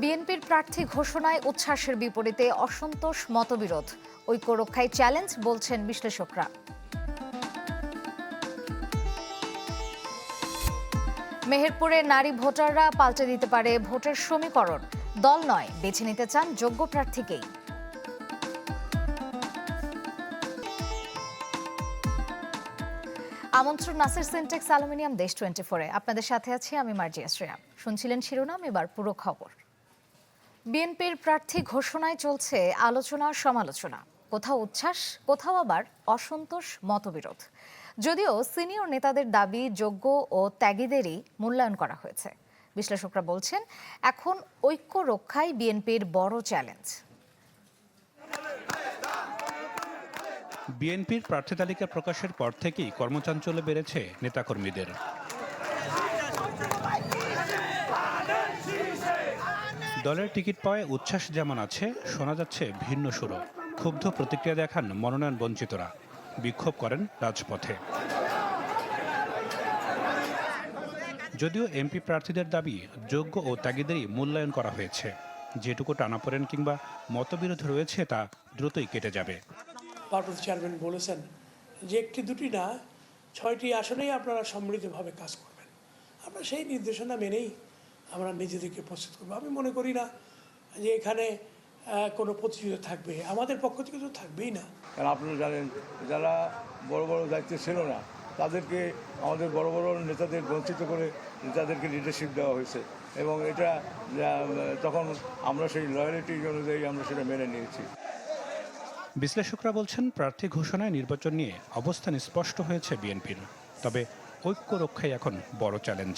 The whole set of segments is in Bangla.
বিএনপির প্রার্থী ঘোষণায় উচ্ছ্বাসের বিপরীতে অসন্তোষ মতবিরোধ। ঐক্য রক্ষায় চ্যালেঞ্জ বলছেন বিশ্লেষকরা। মেহেরপুরে নারী ভোটাররা পাল্টে দিতে পারে ভোটের সমীকরণ। দল নয়, বেছে নিতে চান যোগ্য প্রার্থীকেই। আমন্ত্রণ, নাসির সিনটেক্স অ্যালুমিনিয়াম দেশ টোয়েন্টি ফোরে আপনাদের সাথে আছি আমি মার্জিয়া শ্রেয়া। শুনছিলেন শিরোনাম, এবার পুরো খবর। বিএনপির প্রার্থী ঘোষণায় চলছে আলোচনা সমালোচনা। কোথাও উচ্ছ্বাস, কোথাও আবার অসন্তোষ, মতবিরোধ। যদিও সিনিয়র নেতাদের দাবি যোগ্য ও ত্যাগীদেরই মূল্যায়ন করা হয়েছে। বিশ্লেষকরা বলছেন, এখন ঐক্য রক্ষাই বিএনপির বড় চ্যালেঞ্জ। বিএনপির প্রার্থী তালিকা প্রকাশের পর থেকেই কর্মচাঞ্চল্য বেড়েছে নেতাকর্মীদের। দলের টিকিট পাওয়ায় উচ্ছ্বাস যেমন আছে, শোনা যাচ্ছে ভিন্ন সুরও। ক্ষুব্ধ প্রতিক্রিয়া দেখান মনোনয়ন বঞ্চিতরা। বিক্ষোভ করেন রাজপথে। যদিও এমপি প্রার্থীদের দাবি, যোগ্য ও ত্যাগীদেরই মূল্যায়ন করা হয়েছে। যেটুকু টানাপোড়েন কিংবা মতবিরোধ রয়েছে, তা দ্রুতই কেটে যাবে। ভারপ্রাপ্ত চেয়ারম্যান বলেছেন যে একটি দুটি না, ছয়টি আসনেই আপনারা সম্মিলিতভাবে কাজ করবেন। আমরা সেই নির্দেশনা মেনেই আমরা নিজেদেরকে প্রস্তুত করব। আমি মনে করি না যে এখানে কোনো প্রতিযোগিতা থাকবে। আমাদের পক্ষ থেকে তো থাকবেই না। কারণ আপনারা জানেন যারা বড় বড় দায়িত্বে ছিল না তাদেরকে আমাদের বড় বড় নেতাদের বঞ্চিত করে নেতাদেরকে লিডারশিপ দেওয়া হয়েছে। এবং এটা তখন আমরা সেই লয়ালিটি অনুযায়ী আমরা সেটা মেনে নিয়েছি। বিশ্লেষকরা বলছেন প্রার্থী ঘোষণায় নির্বাচন নিয়ে অবস্থান স্পষ্ট হয়েছে বিএনপির। তবে ঐক্য রক্ষাই এখন বড় চ্যালেঞ্জ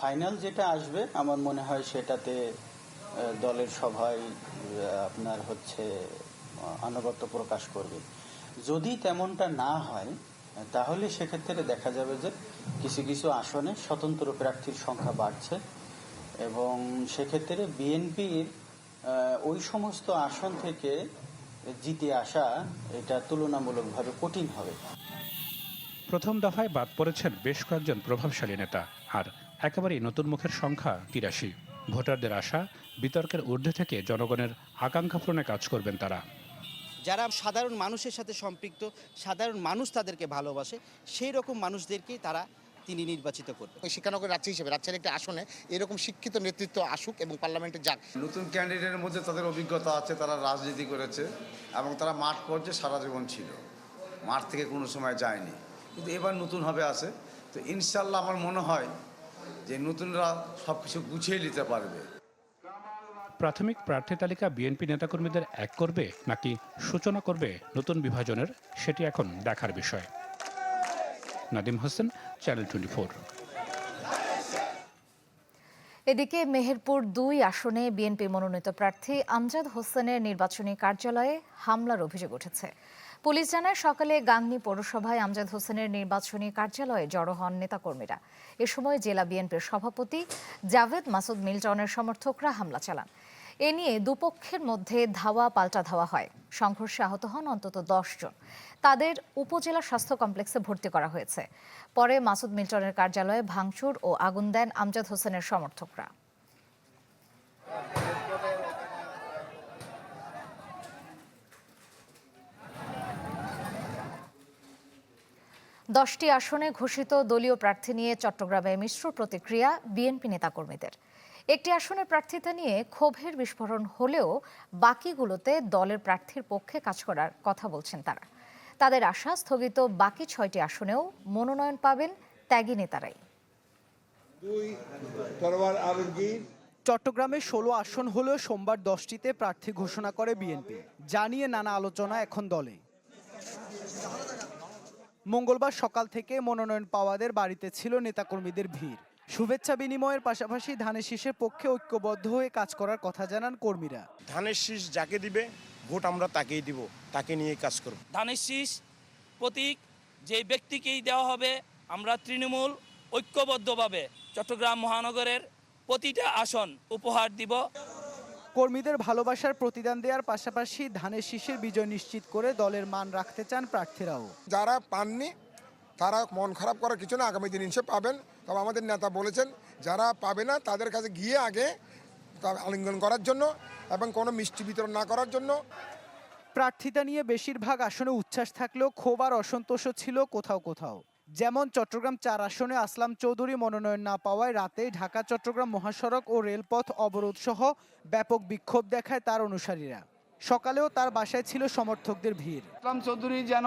ফাইনাল যেটা আসবে, আমার মনে হয় সেটাতে দলের সভায় আপনার হচ্ছে আনুগত্য প্রকাশ করবে। যদি তেমনটা না হয়, তাহলে সেক্ষেত্রে দেখা যাবে যে কিছু কিছু আসনে স্বতন্ত্র প্রার্থীর সংখ্যা বাড়ছে এবং সেক্ষেত্রে বিএনপির ওই সমস্ত আসন থেকে জিতে আসা এটা তুলনামূলকভাবে কঠিন হবে। প্রথম দফায় বাদ পড়েছেন বেশ কয়েকজন প্রভাবশালী নেতা, আর একেবারেই নতুন মুখের সংখ্যা তিরাশি। ভোটারদের আশা বিতর্কের ঊর্ধ্বে থেকে জনগণের আকাঙ্ক্ষা পূরণে কাজ করবেন তারা। যারা সাধারণ মানুষের সাথে সম্পৃক্ত সাধারণ মানুষ তাদেরকে ভালোবাসে সেই রকম মানুষদেরকে তারা তিনি নির্বাচিত করবেন। ওই শিক্ষানগর রাজ্য হিসেবে রাজ্যের একটি আসনে এরকম শিক্ষিত নেতৃত্ব আসুক এবং পার্লামেন্টে যাক। নতুন ক্যান্ডিডেটের মধ্যে তাদের অভিজ্ঞতা আছে তারা রাজনীতি করেছে এবং তারা মাঠ পর্যায়ে সারা জীবন ছিল। মাঠ থেকে কোনো সময় যায়নি। কিন্তু এবার নতুনভাবে আছে। তো ইনশাল্লাহ আমার মনে হয় যে নতুনরা সব কিছু গুছিয়ে নিতে পারবে। প্রাথমিক প্রার্থী তালিকা বিএনপি নেতাকর্মীদের এক করবে নাকি সূচনা করবে নতুন বিভাজনের সেটি এখন দেখার বিষয়। Nadim Hossain channel twenty four এদিকে মেহেরপুর দুই আসনে বিএনপি মনোনীত প্রার্থী আমজাদ হোসেনের নির্বাচনী কার্যালয়ে হামলার অভিযোগ উঠেছে। পুলিশ জানায় সকালে গাংনী পৌরসভায় আমজাদ হোসেনের নির্বাচনী কার্যালয়ে জড়ো হন নেতাকর্মীরা। এ সময় জেলা বিএনপির সভাপতি জাভেদ মাসুদ মিল্টনের সমর্থকরা হামলা চালান। এ নিয়ে দুপক্ষের মধ্যে ধাওয়া পাল্টা ধাওয়া হয়। সংঘর্ষে আহত হন অন্তত দশ জন। তাদের উপজেলা স্বাস্থ্য কমপ্লেক্সে ভর্তি করা হয়েছে। পরে মাসুদ মিল্টনের কার্যালয়ে ভাঙচুর ও আগুন দেন আমজাদ হোসেনের সমর্থকরা। দশটি আসনে ঘোষিত দলীয় প্রার্থী নিয়ে চট্টগ্রামে মিশ্র প্রতিক্রিয়া বিএনপি নেতাকর্মীদের। একটি আসনের প্রার্থিতা নিয়ে ক্ষোভের বিস্ফোরণ হলেও বাকিগুলোতে দলের প্রার্থীর পক্ষে কাজ করার কথা বলছেন তারা। তাদের আশা স্থগিত বাকি ছয়টি আসনেও মনোনয়ন পাবেন ত্যাগী নেতারাই। চট্টগ্রামে ষোলো আসন হলেও সোমবার দশটিতে প্রার্থী ঘোষণা করে বিএনপি। জানিয়ে নানা আলোচনা এখন দলে। মঙ্গলবার সকাল থেকে মনোনয়ন পাওয়াদের বাড়িতে ছিল নেতাকর্মীদের ভিড়। শুভেচ্ছা বিনিময়ের পাশাপাশি ধানের শীষের পক্ষে ঐক্যবদ্ধ হয়ে কাজ করার কথা জানান কর্মীরা। ধানের শীষ যাকে দিবে ভোট আমরা তাকেই দিব তাকে নিয়ে কাজ করব। ধানের শীষ প্রতীক যে ব্যক্তিকেই দেওয়া হবে আমরা তৃণমূল ঐক্যবদ্ধভাবে চট্টগ্রাম মহানগরের প্রতিটা আসন উপহার দিব। কর্মীদের ভালোবাসার প্রতিদান দেওয়ার পাশাপাশি ধানের শীষের বিজয় নিশ্চিত করে দলের মান রাখতে চান প্রার্থীরাও। যারা পাননি তারা মন খারাপ করার কিছু না আগামী দিন ইনসে পাবেন। তবে আমাদের নেতা বলেছেন যারা পাবে না তাদের কাছে গিয়ে আগে আলিঙ্গন করার জন্য এবং কোনো মিষ্টি বিতরণ না করার জন্য। প্রার্থিতা নিয়ে বেশিরভাগ আসনে উচ্ছ্বাস থাকলেও ক্ষোভ আর অসন্তোষও ছিল কোথাও কোথাও। যেমন চট্টগ্রাম চার আসনে আসলাম চৌধুরী মনোনয়ন না পাওয়ায় রাতেই ঢাকা চট্টগ্রাম মহাসড়ক ও রেলপথ অবরোধ সহ ব্যাপক বিক্ষোভ দেখায় তার অনুসারীরা। সকালেও তার বাসায় ছিল সমর্থকদের ভিড়। ইসলাম চৌধুরী যেন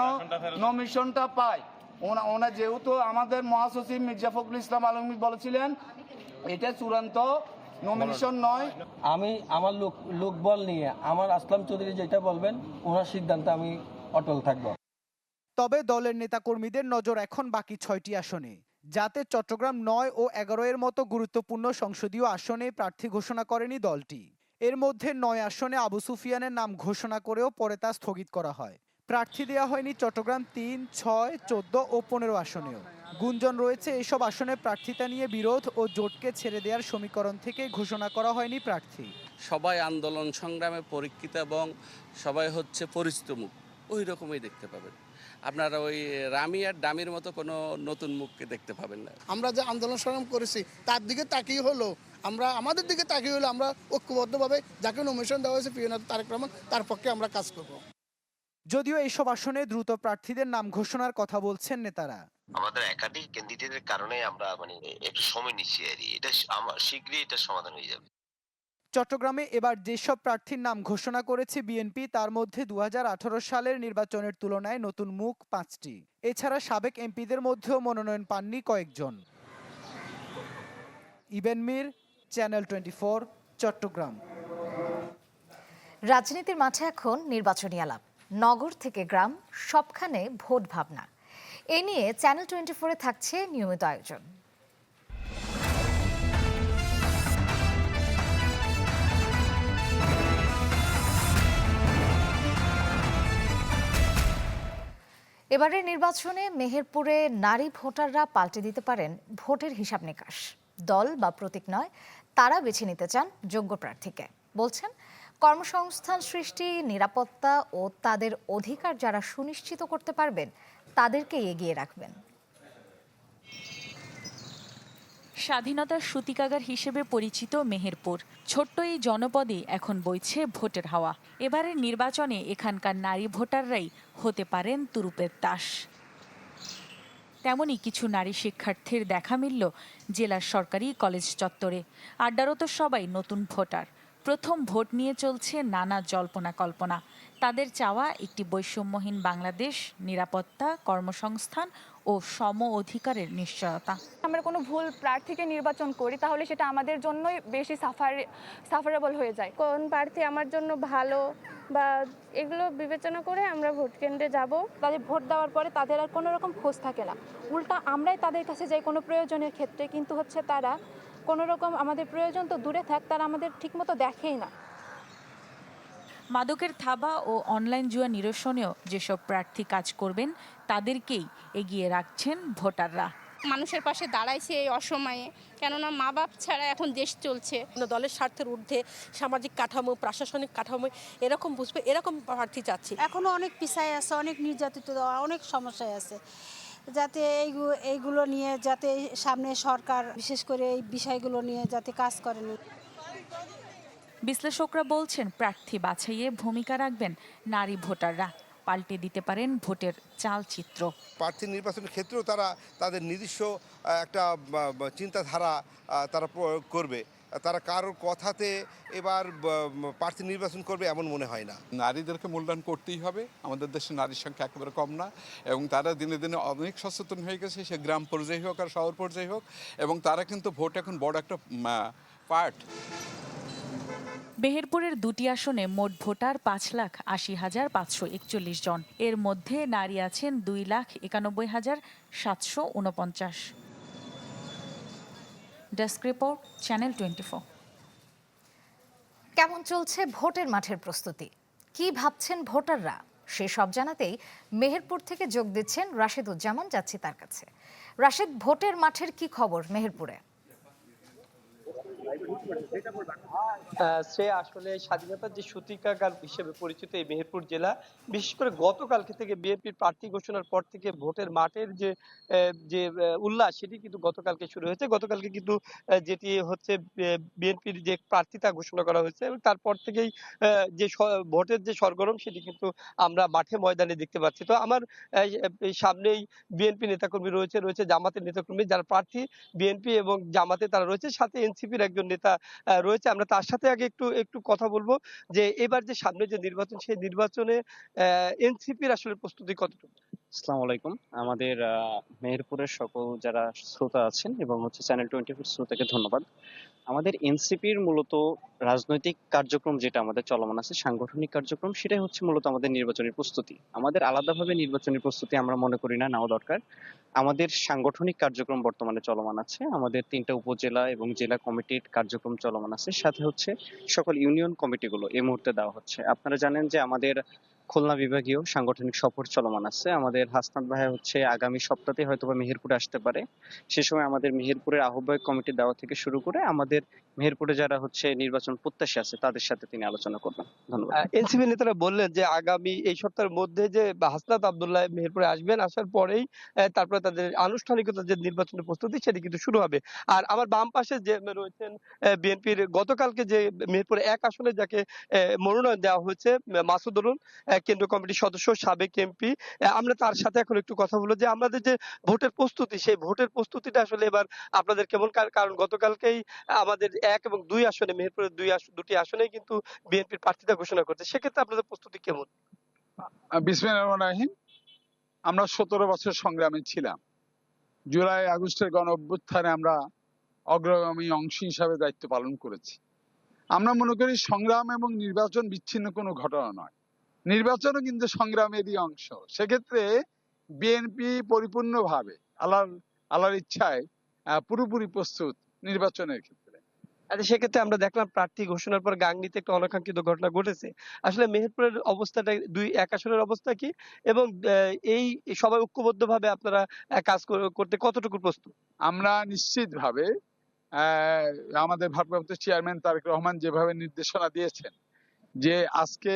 নমিশনটা পায়। ওনা ওনা যেহেতু আমাদের মহাসচিব মির্জা ফখরুল ইসলাম আলমী বলেছিলেন এটা চূড়ান্ত নমিনেশন নয়। আমি আমার লোক লোকবল নিয়ে আমার আসলাম চৌধুরী যেটা বলবেন ওনার সিদ্ধান্তে আমি অটল থাকব। তবে দলের নেতাকর্মীদের নজর এখন বাকি ছয়টি আসনে, যাতে চট্টগ্রাম নয় ও এগারো এর মতো গুরুত্বপূর্ণ সংসদীয় আসনে প্রার্থী ঘোষণা করেনি দলটি। এর মধ্যে নয় আসনে আবু সুফিয়ানের নাম ঘোষণা করেও পরে তা স্থগিত করা হয়। প্রার্থী দেওয়া হয়নি চট্টগ্রাম তিন, ছয়, চোদ্দ ও পনেরো আসনেও। গুঞ্জন রয়েছে এসব আসনে প্রার্থিতা নিয়ে বিরোধ ও জোটকে ছেড়ে দেওয়ার সমীকরণ থেকে ঘোষণা করা হয়নি প্রার্থী। সবাই আন্দোলন সংগ্রামে পরীক্ষিত এবং সবাই হচ্ছে পরিচিত মুখ। ওই রকমই দেখতে পাবেন। আপনারা ওই রামি আর ডামির মতো কোনো নতুন মুখকে দেখতে পাবেন না। আমরা যে আন্দোলন সংগ্রাম করেছি তার দিকে তাকিয়ে হলো আমরা আমাদের দিকে তাকিয়ে হলো আমরা ঐক্যবদ্ধভাবে যাকে নমিশন দেওয়া হয়েছে প্রিয়নাথ তারেক রহমান তার পক্ষে আমরা কাজ করব। যদিও এইসব আসনে দ্রুত প্রার্থীদের নাম ঘোষণার কথা বলছেন নেতারা। আমাদের একাধিক ক্যান্ডিডেটের কারণে আমরা মানে একটু সময় নিচ্ছি আর কি। এটা আমার শীঘ্রই এটা সমাধান হয়ে যাবে। চট্টগ্রামে এবার যেসব প্রার্থীর নাম ঘোষণা করেছে বিএনপি, তার মধ্যে দুহাজার আঠারো সালের নির্বাচনের তুলনায় নতুন মুখ পাঁচটি। এছাড়া সাবেক এমপিদের মধ্যেও মনোনয়ন পাননি কয়েকজন। ইবেন মির, চ্যানেল টোয়েন্টি চট্টগ্রাম। রাজনীতির মাঠে এখন নির্বাচনী আলাপ। নগর থেকে গ্রাম, সবখানে ভোট ভাবনা এ নিয়ে চ্যানেল টোয়েন্টি ফোরে থাকছে নিয়মিত আয়োজন। এবারের নির্বাচনে মেহেরপুরে নারী ভোটাররা পাল্টে দিতে পারেন ভোটের হিসাব নিকাশ। দল বা প্রতীক নয়, তারা বেছে নিতে চান যোগ্য প্রার্থীকে। বলছেন, কর্মসংস্থান সৃষ্টি, নিরাপত্তা ও তাদের অধিকার যারা সুনিশ্চিত করতে পারবেন তাদেরকে এগিয়ে রাখবেন। স্বাধীনতার সূতিকাগার হিসেবে পরিচিত মেহেরপুর। ছোট্ট এই জনপদে এখন বইছে ভোটের হাওয়া। এবারের নির্বাচনে এখানকার নারী ভোটাররাই হতে পারেন তুরুপের তাস। তেমনই কিছু নারী শিক্ষার্থীর দেখা মিলল জেলার সরকারি কলেজ চত্বরে। আড্ডারত সবাই নতুন ভোটার। প্রথম ভোট নিয়ে চলছে নানা জল্পনা কল্পনা। তাদের চাওয়া একটি বৈষম্যহীন বাংলাদেশ নিরাপত্তা কর্মসংস্থান ও সম অধিকারের নিশ্চয়তা। আমরা কোনো ভুল প্রার্থীকে নির্বাচন করি তাহলে সেটা আমাদের জন্যই বেশি সাফার সাফারেবল হয়ে যায়। কোন প্রার্থী আমার জন্য ভালো বা এগুলো বিবেচনা করে আমরা ভোট কেন্দ্রে যাব। তাদের ভোট দেওয়ার পরে তাদের আর কোনো রকম খোঁজ থাকে না। উল্টা আমরাই তাদের কাছে যাই কোনো প্রয়োজনের ক্ষেত্রে কিন্তু হচ্ছে তারা কোনো রকম আমাদের প্রয়োজন তো দূরে থাক তারা আমাদের ঠিকমতো দেখেই না। মাদকের থাবা ও অনলাইন জুয়া নিরসনেও যেসব প্রার্থী কাজ করবেন তাদেরকেই এগিয়ে রাখছেন ভোটাররা। মানুষের পাশে দাঁড়াইছে এই অসময়ে কেননা মা বাপ ছাড়া এখন দেশ চলছে। দলের স্বার্থের ঊর্ধ্বে সামাজিক কাঠামো প্রশাসনিক কাঠামো এরকম বুঝবে এরকম প্রার্থী চাচ্ছি। এখনও অনেক পিছায় আছে অনেক নির্যাতিত অনেক সমস্যায় আছে। যাতে এইগুলো এইগুলো নিয়ে যাতে সামনে সরকার বিশেষ করে এই বিষয়গুলো নিয়ে যাতে কাজ করেন বিশ্লেষকরা বলছেন প্রার্থী বাছাইয়ে ভূমিকা রাখবেন নারী ভোটাররা। পাল্টে দিতে পারেন ভোটের চালচিত্র। প্রার্থী নির্বাচনের ক্ষেত্রেও তারা তাদের নিজস্ব একটা চিন্তাধারা তারা প্রয়োগ করবে। তারা কারোর কথাতে এবার প্রার্থী নির্বাচন করবে এমন মনে হয় না। নারীদেরকে মূল্যায়ন করতেই হবে। আমাদের দেশে নারীর সংখ্যা একেবারে কম না। এবং তারা দিনে দিনে অনেক সচেতন হয়ে গেছে সে গ্রাম পর্যায়ে হোক আর শহর পর্যায়ে হোক। এবং তারা কিন্তু ভোট এখন বড় একটা পার্ট। বেহেরপুরের দুটি আসনে মোট ভোটার পাঁচ লাখ আশি হাজার পাঁচশো একচল্লিশ জন। এর মধ্যে নারী আছেন দুই লাখ একানব্বই হাজার সাতশো উনপঞ্চাশ desk report, channel twenty four. কেমন চলছে ভোটের মাঠের প্রস্তুতি? কি ভাবছেন ভোটাররা? সে সব জানাতেই মেহেরপুর থেকে যোগ দিচ্ছেন রাশেদুজ্জামান, যাচ্ছি তার কাছে। রাশেদ, ভোটের মাঠের কি খবর মেহেরপুরে? সে আসলে স্বাধীনতার যে সূতিকাগার হিসেবে পরিচিত এই মেহেরপুর জেলা, বিশেষ করে গতকালকে থেকে বিএনপির প্রার্থী ঘোষণার পর থেকে ভোটের মাঠের যে যে উল্লাস, সেটি কিন্তু গতকালকে শুরু হয়েছে। গতকালকে কিন্তু যেটি হচ্ছে বিএনপির যে প্রার্থিতা ঘোষণা করা হয়েছে এবং তারপর থেকেই যে ভোটের যে সরগরম, সেটি কিন্তু আমরা মাঠে ময়দানে দেখতে পাচ্ছি। তো আমার সামনেই বিএনপি নেতাকর্মী রয়েছে রয়েছে জামাতের নেতাকর্মী, যারা প্রার্থী, বিএনপি এবং জামাতে তারা রয়েছে। সাথে এনসিপির একজন নেতা আহ, রয়েছে। আমরা তার সাথে আগে একটু একটু কথা বলব যে এবার যে সামনে যে নির্বাচন সেই নির্বাচনে এনসিপির আসলে প্রস্তুতি কতটুকু? আসসালামু আলাইকুম। আমাদের মেহেরপুরের সকল যারা শ্রোতা আছেন এবং হচ্ছে চ্যানেল টোয়েন্টি ফোর শ্রোতাকে ধন্যবাদ। আমাদের এনসিপির মূলত রাজনৈতিক কার্যক্রম যেটা আমাদের চলমান আছে, সাংগঠনিক কার্যক্রম, সেটাই হচ্ছে মূলত আমাদের নির্বাচনী প্রস্তুতি। আমাদের আলাদাভাবে নির্বাচনী প্রস্তুতি আমরা মনে করি না নেওয়া দরকার। আমাদের সাংগঠনিক কার্যক্রম বর্তমানে চলমান আছে, আমাদের তিনটা উপজেলা এবং জেলা কমিটির কার্যক্রম চলমান আছে, সাথে হচ্ছে সকল ইউনিয়ন কমিটিগুলো এই মুহূর্তে দেওয়া হচ্ছে। আপনারা জানেন যে আমাদের খুলনা বিভাগীয় সাংগঠনিক সফর চলমান আছে। আমাদের হাসনাত ভাই হচ্ছে আগামী সপ্তাহে হয়তো বা মেহেরপুরে আসতে পারে। সে সময় আমাদের মেহেরপুরের আহ্বায়ক কমিটি দেওয়া থেকে শুরু করে আমাদের মেহেরপুরে যারা হচ্ছে নির্বাচন প্রত্যাশী আছে, তাদের সাথে তিনি আলোচনা করবেন। ধন্যবাদ। এনসিপি নেতারা বললেন যে, আগামী এই সপ্তাহের মধ্যে যে হাসনাত আবদুল্লাহ মেহেরপুরে আসবেন, আসার পরেই তারপরে তাদের আনুষ্ঠানিকতা যে নির্বাচনের প্রস্তুতি, সেটি কিন্তু শুরু হবে। আর আমার বাম পাশে যে রয়েছেন বিএনপির গতকালকে যে মেহেরপুরে এক আসনে যাকে মনোনয়ন দেওয়া হয়েছে মাসুদুল কেন্দ্রীয় কমিটির সদস্য, সাবেক এমপি। আমরা তার সাথে এখন একটু কথা বলব যে, আমাদের যে ভোটের প্রস্তুতি, সেই ভোটের প্রস্তুতিটা আসলে এবার আপনাদের কেমন কারণ গতকালকেই আমাদের এক এবং দুই আসনে, মেহেরপুরের দুই দুটি আসনেই কিন্তু বিএনপির প্রার্থিতা ঘোষণা করছে। সেক্ষেত্রে আপনাদের প্রস্তুতি কেমন? আমরা সতেরো বছর সংগ্রামে ছিলাম। জুলাই, আগস্টের গণ অভ্যুত্থানে আমরা অগ্রগামী অংশ হিসাবে দায়িত্ব পালন করেছি। আমরা মনে করি সংগ্রাম এবং নির্বাচন বিচ্ছিন্ন কোনো ঘটনা নয়। নির্বাচনও কিন্তু সংগ্রামেরই অংশ। সেক্ষেত্রে বিএনপি পরিপূর্ণভাবে আল্লাহর আল্লাহর ইচ্ছায় পুরোপুরি প্রস্তুত নির্বাচনের ক্ষেত্রে। আচ্ছা সেক্ষেত্রে আমরা দেখলাম প্রার্থী ঘোষণার পর গাংনীতে একটা অনাকাঙ্ক্ষিত ঘটনা ঘটেছে। আসলে মেহেরপুরের অবস্থাটা দুই এক আসনের অবস্থা কি? এবং এই সবাই ঐক্যবদ্ধ ভাবে আপনারা কাজ করতে কতটুকু প্রস্তুত? আমরা নিশ্চিতভাবে আহ, আমাদের ভারপ্রাপ্ত চেয়ারম্যান তারেক রহমান যেভাবে নির্দেশনা দিয়েছেন যে আজকে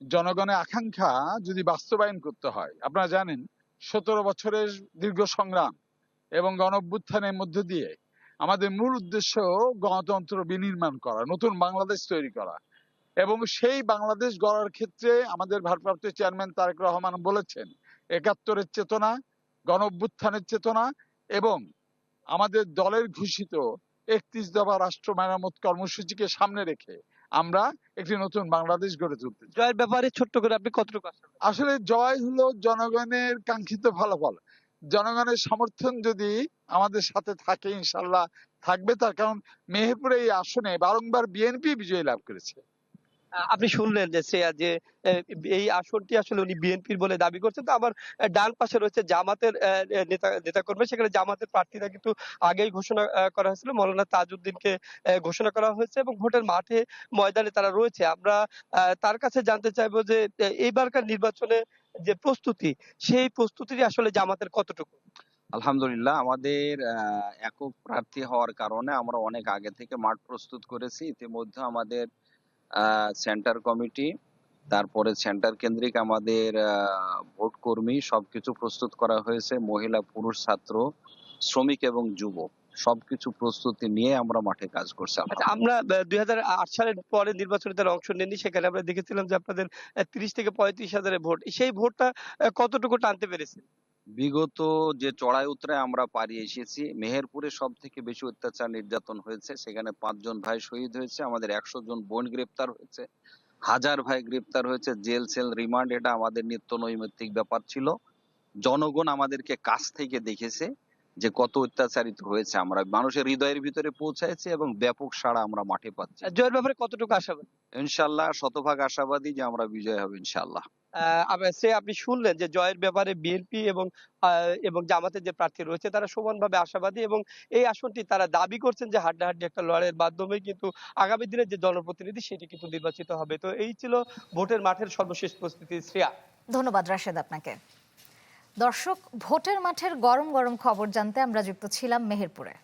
জনগণের আকাঙ্ক্ষা যদি বাস্তবায়ন করতে হয়, আপনারা জানেন সতেরো বছরের দীর্ঘ সংগ্রাম এবং গণ অভ্যুত্থানের মধ্য দিয়ে আমাদের মূল উদ্দেশ্য গণতন্ত্র বিনির্মাণ করা, নতুন বাংলাদেশ তৈরি করা এবং সেই বাংলাদেশ গড়ার ক্ষেত্রে আমাদের ভারপ্রাপ্ত চেয়ারম্যান তারেক রহমান বলেছেন, একাত্তরের চেতনা গণ অভ্যুত্থানের চেতনা এবং আমাদের দলের ঘোষিত একত্রিশ দফা রাষ্ট্র মেরামত কর্মসূচিকে সামনে রেখে আমরা একটি নতুন বাংলাদেশ গড়ে তুলতে জয়ের ব্যাপারে ছোট্ট করে আপনি কতটুকু আসলে জয় হলো জনগণের কাঙ্ক্ষিত ফলাফল। জনগণের সমর্থন যদি আমাদের সাথে থাকে ইনশাল্লাহ থাকবে তার কারণ মেহেরপুরে এই আসনে বারংবার বিএনপি বিজয় লাভ করেছে। আপনি শুনলেন যে শ্রেয়া যে এই আসনটি আসলে উনি বিএনপির বলে দাবি করছেন। তো আহ, ডান পাশে রয়েছে জামাতের নেতা নেতা কর্মী সেখানে জামাতের প্রার্থীরা কিন্তু আগেই ঘোষণা করা হয়েছিল। মৌলানা তাজউদ্দিনকে ঘোষণা করা হয়েছে এবং ভোটের মাঠে ময়দানে তারা রয়েছে। আমরা তার কাছে জানতে চাইব যে এইবারকার নির্বাচনে যে প্রস্তুতি সেই প্রস্তুতি আসলে জামাতের কতটুকু? আলহামদুলিল্লাহ আমাদের একক প্রার্থী হওয়ার কারণে আমরা অনেক আগে থেকে মাঠ প্রস্তুত করেছি। ইতিমধ্যে আমাদের সেন্টার কমিটি তারপরে সেন্টার কেন্দ্রিক আমাদের ভোট কর্মী সবকিছু প্রস্তুত করা হয়েছে মহিলা পুরুষ ছাত্র শ্রমিক এবং যুবক। সবকিছু প্রস্তুতি নিয়ে আমরা মাঠে কাজ করছি আচ্ছা আমরা দুই হাজার আট সালের পরে নির্বাচনে তারা অংশ নেননি সেখানে আমরা দেখেছিলাম যে আপনাদের তিরিশ থেকে পঁয়ত্রিশ হাজারের ভোট। সেই ভোটটা কতটুকু টানতে পেরেছে? বিগত যে চড়াই উতরায় আমরা পারি এসেছি মেহেরপুরে সব থেকে বেশি অত্যাচার নির্যাতন হয়েছে সেখানে পাঁচজন ভাই শহীদ হয়েছে আমাদের একশো জন বোন গ্রেপ্তার হয়েছে হাজার ভাই গ্রেপ্তার হয়েছে জেল সেল রিমান্ড এটা আমাদের নিত্য নৈমিত্তিক ব্যাপার ছিল। জনগণ আমাদেরকে কাছ থেকে দেখেছে যে কত অত্যাচারিত হয়েছে আমরা। মানুষের হৃদয়ের ভিতরে পৌঁছাইছে এবং ব্যাপক সাড়া আমরা মাঠে পাচ্ছি। জয়ের ব্যাপারে কতটুকু আশাবাদী? ইনশাল্লাহ শতভাগ আশাবাদী যে আমরা বিজয় হবে ইনশাল্লাহ। সে আপনি শুনলেন যে জয়ের ব্যাপারে বিএনপি এবং এবং জামাতের যে প্রার্থী রয়েছে তারা সমানভাবে আশাবাদী এবং এই আসনটি তারা দাবি করছেন যে হাড্ডাহাড্ডি একটা লড়াইয়ের মাধ্যমে কিন্তু আগামী দিনে যে জনপ্রতিনিধি সেটি কিন্তু নির্বাচিত হবে। তো এই ছিল ভোটের মাঠের সর্বশেষ প্রস্তুতি। শ্রেয়া। ধন্যবাদ রাশেদ আপনাকে। দর্শক, ভোটের মাঠের গরম গরম খবর জানতে আমরা যুক্ত ছিলাম মেহেরপুরে।